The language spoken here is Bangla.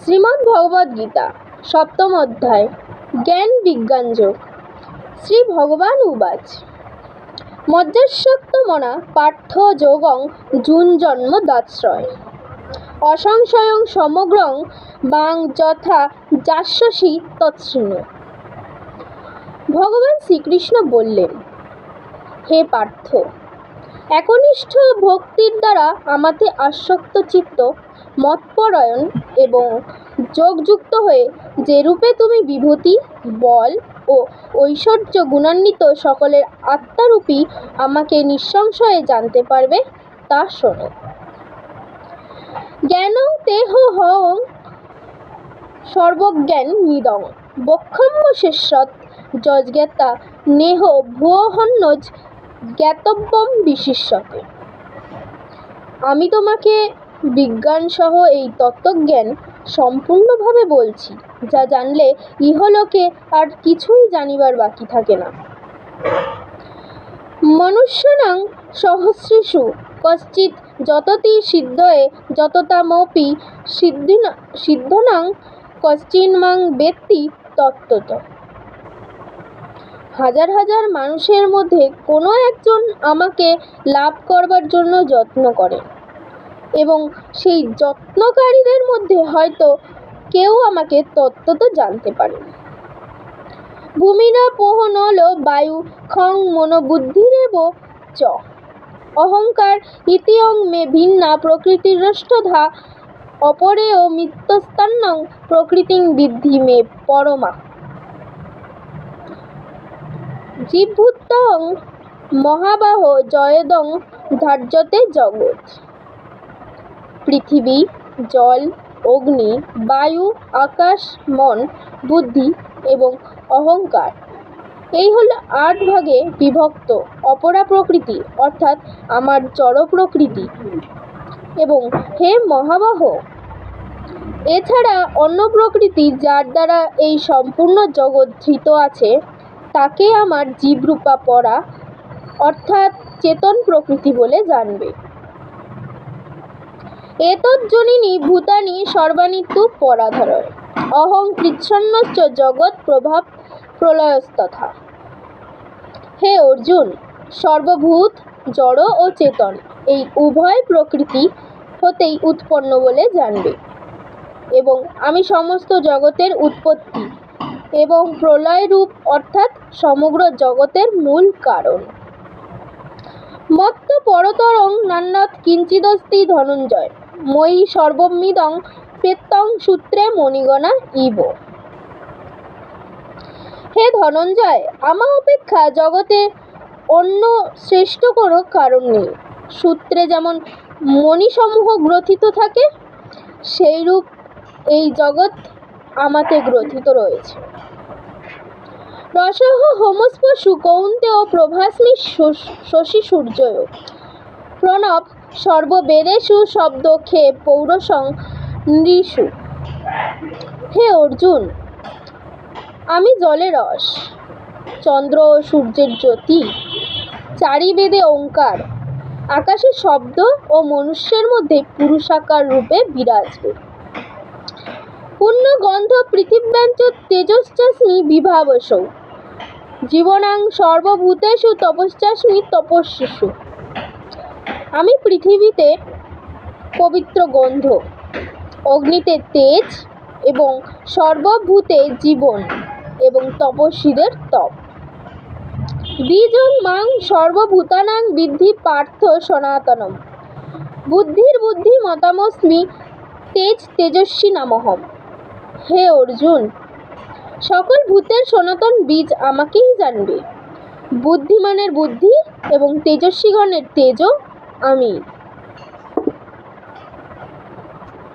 শ্রীমদ্ ভগবদ্ গীতা, সপ্তম অধ্যায়, জ্ঞান বিজ্ঞান যোগ। শ্রী ভগবান উবাচ। মজ্জাস্যক্তমনা পার্থ যোগং জুন জন্ম দাশ্রয় অসংশয়ং সমগ্রং বাং যথা যাস্যসি তৎশৃণু ভগবান শ্রীকৃষ্ণ বললেন, হে পার্থ একনিষ্ঠ ভক্তির দ্বারা আমাতে আসক্ত চিত্ত মতপরায়ণ এবং যোগযুক্ত হয়ে যেরূপে তুমি বিভূতি, বল ও ঐশ্বর্য গুণান্বিত সকলের আত্মারূপী আমাকে নিঃসংশয়ে জানতে পারবে, তা শোনো। জ্ঞান তেহ হং সর্বজ্ঞান নিদং। বক্ষম্য শেষত যজ্ঞাতা নেহ ভুয়হন্যজ জ্ঞাতব্যম বিশিষ্যতে। আমি তোমাকে বিজ্ঞানসহ এই তত্ত্বজ্ঞান সম্পূর্ণভাবে বলছি, যা জানলে ইহলোকে আর কিছুই জানিবার বাকি থাকে না। মনুষ্যানাং সহস্রেষু, কশ্চিৎ যততি সিদ্ধয়ে যততামপি সিদ্ধিনা, সিদ্ধনাং কশ্চিন্মাং বেত্তি তত্ত্বত। হাজার হাজার মানুষের মধ্যে কোনো একজন আমাকে লাভ করবার জন্য যত্ন করে। এবং সেই যত্নকারীদের মধ্যে হয়তো কেউ আমাকে তত্ত্বত জানতে পারে। ভূমিরা পোহ নল বায়ু, খং মনোবুদ্ধিরেব চ। অহংকার ইতিয়ং মে ভিন্না প্রকৃতিরষ্টধা অপরেয় মিত্যস্তান্নং প্রকৃতিং বিদ্ধি মে পরমা। জীবভূতং মহাবাহ জয়দং ধার্যতে জগৎ। পৃথিবী, জল, অগ্নি, বায়ু, আকাশ, মন, বুদ্ধি এবং অহংকার। এই হলো আট ভাগে বিভক্ত অপরা প্রকৃতি, অর্থাৎ আমার জড় প্রকৃতি। এবং হে মহাবাহ, এছাড়া অন্য প্রকৃতি যার দ্বারা এই সম্পূর্ণ জগৎ ধৃত আছে তাকে আমার জীবরূপা পরা, অর্থাৎ চেতন প্রকৃতি বলে জানবে। এতজ্জনিনী ভূতানি সর্বানিতু পরাধরয়, অহং কৃচ্ছন্নশ্চ জগৎ প্রভাব প্রলয়স্তথা। হে অর্জুন, সর্বভূত, জড় ও চেতন, এই উভয় প্রকৃতি হতেই উৎপন্ন বলে জানবে। এবং আমি সমস্ত জগতের উৎপত্তি এবং প্রলয় রূপ অর্থাৎ সমগ্র জগতের মূল কারণ। মত্ত পরতরং নান্নাৎ কিঞ্চিদস্তি ধনঞ্জয়, মই সর্বমিদং প্রেত্যং সূত্রে মণিগণা ইব। হে ধনঞ্জয়, আমা অপেক্ষা জগতে অন্য শ্রেষ্ঠ কোনো কারণ নেই। সূত্রে যেমন মণিসমূহ গ্রথিত থাকে, সেইরূপ এই জগৎ আমাতে গ্রথিত রয়েছে। রসহ হোমস্পশু কৌন্তেয় প্রভাস্মি শশী সূর্যয়। প্রণব সর্ববেদেষু শব্দ খে পৌরসং নৃষু। হে অর্জুন, আমি জলের রস, চন্দ্র ও সূর্যের জ্যোতি, চারিবেদে ওঙ্কার আকাশে শব্দ ও মনুষ্যের মধ্যে পুরুষাকার রূপে বিরাজবে। পুণ্য গন্ধ পৃথিব্যাঞ্চ তেজশ্চাস্মি বিভাবসৌ। জীবনাং সর্বভূতেষু তপশ্চাস্মি তপস্বিষু। আমি পৃথিবীতে পবিত্র গন্ধ, অগ্নিতে তেজ এবং সর্বভূতে জীবন এবং তপস্বীদের তপ। বীজং মাং সর্বভূতানাং বিদ্ধি পার্থ সনাতনম। বুদ্ধির বুদ্ধি মতামস্মি তেজ তেজস্বী নামহম। হে অর্জুন সকল ভূতের সনাতন বীজ আমাকেই জানবে। বুদ্ধিমানের বুদ্ধি এবং তেজস্বীগণের তেজও আমি।